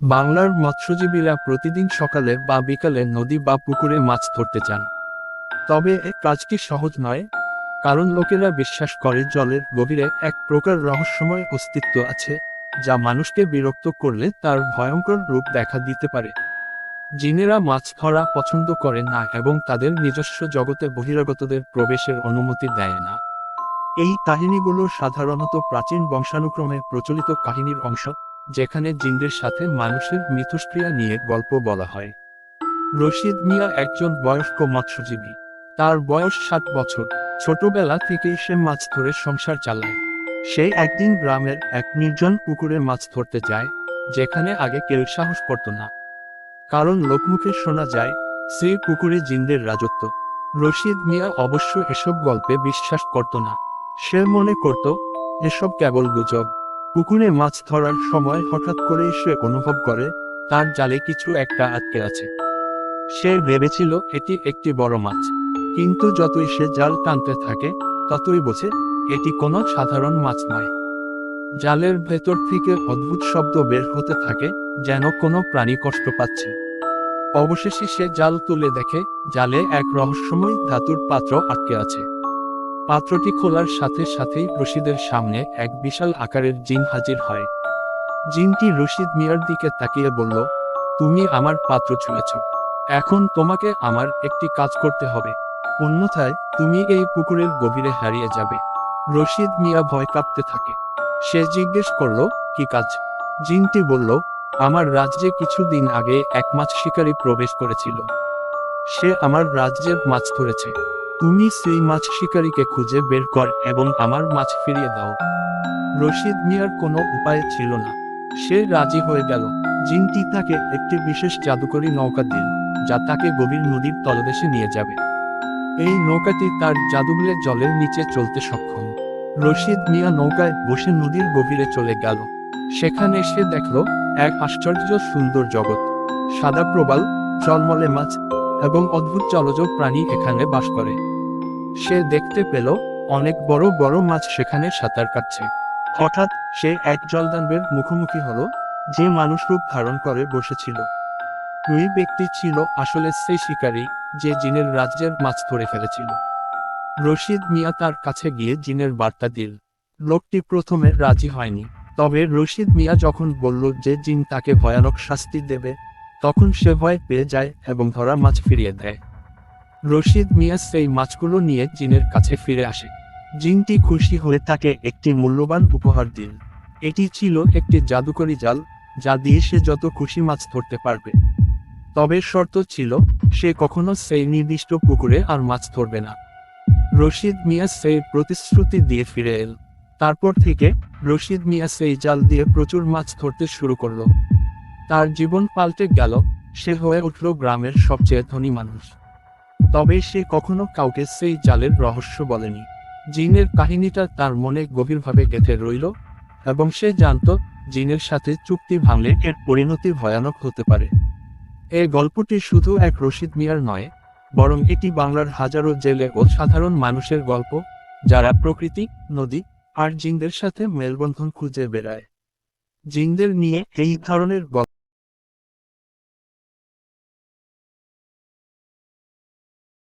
বাংলার মৎস্যজীবীরা প্রতিদিন সকালে বা বিকালে নদী বা পুকুরে মাছ ধরতে চান তবে এ কাজটি সহজ নয়? কারণ লোকেরা বিশ্বাস করে জলের গভীরে এক প্রকার রহস্যময় অস্তিত্ব আছে, যা মানুষকে বিরক্ত করলে তার ভয়ঙ্কর রূপ দেখা দিতে পারে। জিনেরা মাছ ধরা পছন্দ করে না এবং তাদের নিজস্ব জগতে বহিরাগতদের প্রবেশের অনুমতি দেয় না। এই কাহিনীগুলো সাধারণত প্রাচীন বংশানুক্রমে প্রচলিত কাহিনীর অংশ। যেখানে জিনদের সাথে মানুষের মিথস্ক্রিয়া নিয়ে গল্প বলা হয়। রশিদ মিয়া একজন বয়স্ক মৎস্যজীবী। তার বয়স ষাট বছর। ছোটবেলা থেকেই সে মাছ ধরে সংসার চালায়। সে একদিন গ্রামের এক নির্জন পুকুরে মাছ ধরতে যায়, যেখানে আগে কেউ সাহস করত না। কারণ লোকমুখে শোনা যায়, সেই পুকুরে জিনদের রাজত্ব। রশিদ মিয়া অবশ্য এসব গল্পে বিশ্বাস করত না। সে মনে করত, এসব কেবল গুজব। পুকুরে মাছ ধরার সময় হঠাৎ করে সে অনুভব করে, তার জালে কিছু একটা আটকে আছে। সে ভেবেছিল, এটি একটি বড় মাছ। কিন্তু যতই সে জাল টানতে থাকে, ততই বোঝে, এটি কোনো সাধারণ মাছ নয়। জালের ভেতর থেকে অদ্ভুত শব্দ বের হতে থাকে, যেন কোনো প্রাণী কষ্ট পাচ্ছে। অবশেষে সে জাল তুলে দেখে, জালে এক রহস্যময় ধাতুর পাত্র আটকে আছে। পাত্রটি খোলার সাথে সাথেই রশিদের সামনে এক বিশাল আকারের জিন হাজির হয়। জিনটি রশিদ মিয়ার দিকে তাকিয়ে বলল, তুমি আমার পাত্র ছুঁয়েছ। এখন তোমাকে আমার একটি কাজ করতে হবে। অন্যথায় তুমি এই পুকুরের গভীরে হারিয়ে যাবে রশিদ মিয়া ভয় কাঁপতে থাকে। সে জিজ্ঞেস করল, কি কাজ? জিনটি বলল, আমার রাজ্যে কিছুদিন আগে এক মাছ শিকারী প্রবেশ করেছিল। সে আমার রাজ্যের মাছ ধরেছে। তুমি সেই মাছ শিকারীকে খুঁজে বের কর এবং আমার মাছ ফিরিয়ে দাও। রশিদ মিয়ার কোনো উপায় ছিল না। সে রাজি হয়ে গেল। জিনটি তাকে একটি বিশেষ জাদুকরী নৌকা দিল যা তাকে গভীর নদীর তলদেশে নিয়ে যাবে। এই নৌকাটি তার জাদুগুলে জলের নিচে চলতে সক্ষম। রশিদ মিয়া নৌকায় বসে নদীর গভীরে চলে গেল। সেখানে সে দেখল এক আশ্চর্য সুন্দর জগৎ। সাদা প্রবাল জলমলে মাছ এবং অদ্ভুত জলজ প্রাণী এখানে বাস করে। সে দেখতে পেল অনেক বড় বড় মাছ সেখানে সাঁতার কাটছে। হঠাৎ সে এক জলদানবের মুখোমুখি হলো, যে মানুষ রূপ ধারণ করে বসেছিল। দুই ব্যক্তি ছিল আসলে সেই শিকারী, যে জিনের রাজ্যের মাছ ধরে ফেলেছিল। রশিদ মিয়া তার কাছে গিয়ে জিনের বার্তা দিল, লোকটি প্রথমে রাজি হয়নি। তবে রশিদ মিয়া যখন বলল যে জিন তাকে ভয়ানক শাস্তি দেবে, তখন সে ভয় পেয়ে যায় এবং ধরা মাছ ফিরিয়ে দেয়। রশিদ মিয়া সেই মাছগুলো নিয়ে জিনের কাছে ফিরে আসে। জিনটি খুশি হয়ে তাকে একটি মূল্যবান উপহার দিন। এটি ছিল একটি জাদুকরী জাল, যা দিয়ে সে যত খুশি মাছ ধরতে পারবে। তবে শর্ত ছিল, সে কখনো সেই নির্দিষ্ট পুকুরে আর মাছ ধরবে না। রশিদ মিয়া সেই প্রতিশ্রুতি দিয়ে ফিরে এল। তারপর থেকে, রশিদ মিয়া সেই জাল দিয়ে প্রচুর মাছ ধরতে শুরু করল। তার জীবন পাল্টে গেল, সে হয়ে উঠল গ্রামের সবচেয়ে ধনী মানুষ। তবে সে কখনো কাউকে সেই জালের রহস্য বলেনি। জিনের কাহিনীটা তার মনে গভীরভাবে গেঁথে রইল এবং সে জানত জিনের সাথে চুক্তি ভাঙলে এর পরিণতি ভয়ানক হতে পারে। এই গল্পটি শুধু এক রশিদ মিয়ার নয়, বরং এটি বাংলার হাজারো জেলে ও সাধারণ মানুষের গল্প, যারা প্রকৃতি, নদী আর জিনদের সাথে মেলবন্ধন খুঁজে বেড়ায়। জিনদের নিয়ে এই ধরনের গল্প